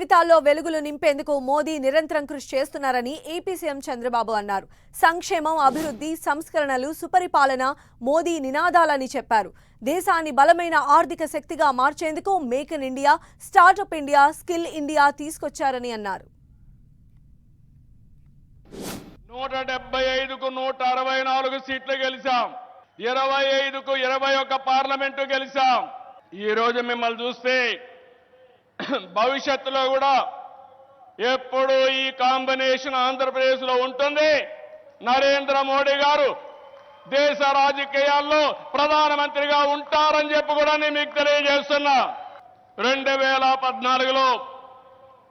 జీవితాల్లో వెలుగులు నింపేందుకు మోదీ నిరంతరం కృషి చేస్తున్నారని ఏపీ సీఎం చంద్రబాబు అన్నారు సంక్షేమం అభివృద్ధి సంస్కరణలు సుపరిపాలన మోదీ నినాదాలని చెప్పారు దేశాన్ని బలమైన ఆర్థిక శక్తిగా మార్చేందుకు make in India startup India skill India తీసుకొచ్చారని అన్నారు నూట డెబ్బై ఐదుకు నూట అరవై నాలుగు సీట్లు గెలిచాం ఇరవై ఐదుకు ఇరవై ఒక్క పార్లమెంటు గెలిచాం ఈ రోజు మిమ్మల్ని చూస్తే భవిష్యత్తులో కూడా ఎప్పుడు ఈ కాంబినేషన్ ఆంధ్రప్రదేశ్ లో ఉంటుంది నరేంద్ర మోడీ గారు దేశ రాజకీయాల్లో ప్రధానమంత్రిగా ఉంటారని చెప్పి కూడా నేను మీకు తెలియజేస్తున్నా రెండు వేల పద్నాలుగులో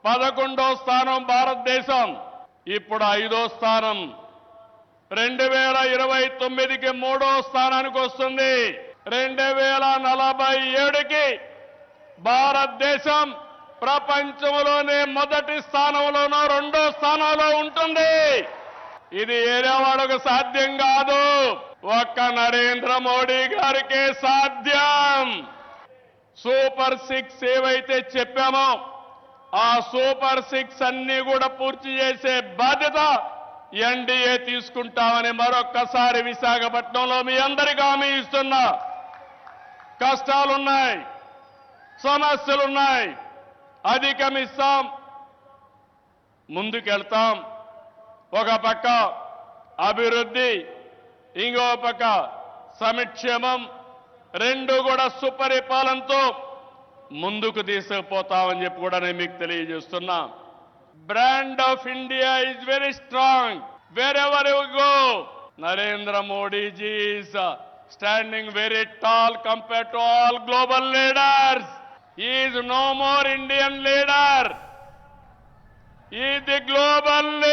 పదకొండో స్థానం భారతదేశం ఇప్పుడు ఐదో స్థానం రెండు వేల ఇరవై తొమ్మిదికి మూడో స్థానానికి వస్తుంది రెండు వేల నలభై ఏడుకి భారతదేశం ప్రపంచంలోనే మొదటి స్థానంలోనో రెండో స్థానంలో ఉంటుంది ఇది ఏరేవాడకు సాధ్యం కాదు ఒక్క నరేంద్ర మోడీ గారికే సాధ్యం సూపర్ సిక్స్ ఏవైతే చెప్పామో ఆ సూపర్ సిక్స్ అన్ని కూడా పూర్తి చేసే బాధ్యత ఎన్డీఏ తీసుకుంటామని మరొక్కసారి విశాఖపట్నంలో మీ అందరికీ హామీ ఇస్తున్నా కష్టాలున్నాయి సమస్యలున్నాయి అధికమిస్తాం ముందుకెళ్తాం ఒక పక్క అభివృద్ధి ఇంకో పక్క సంక్షేమం రెండు కూడా సుపరిపాలనతో ముందుకు తీసుకుపోతామని చెప్పి కూడా నేను మీకు తెలియజేస్తున్నా brand of India is very strong where you go Narendra Modiji is standing very tall compare to all global leaders He is no more Indian leader. He is the global leader.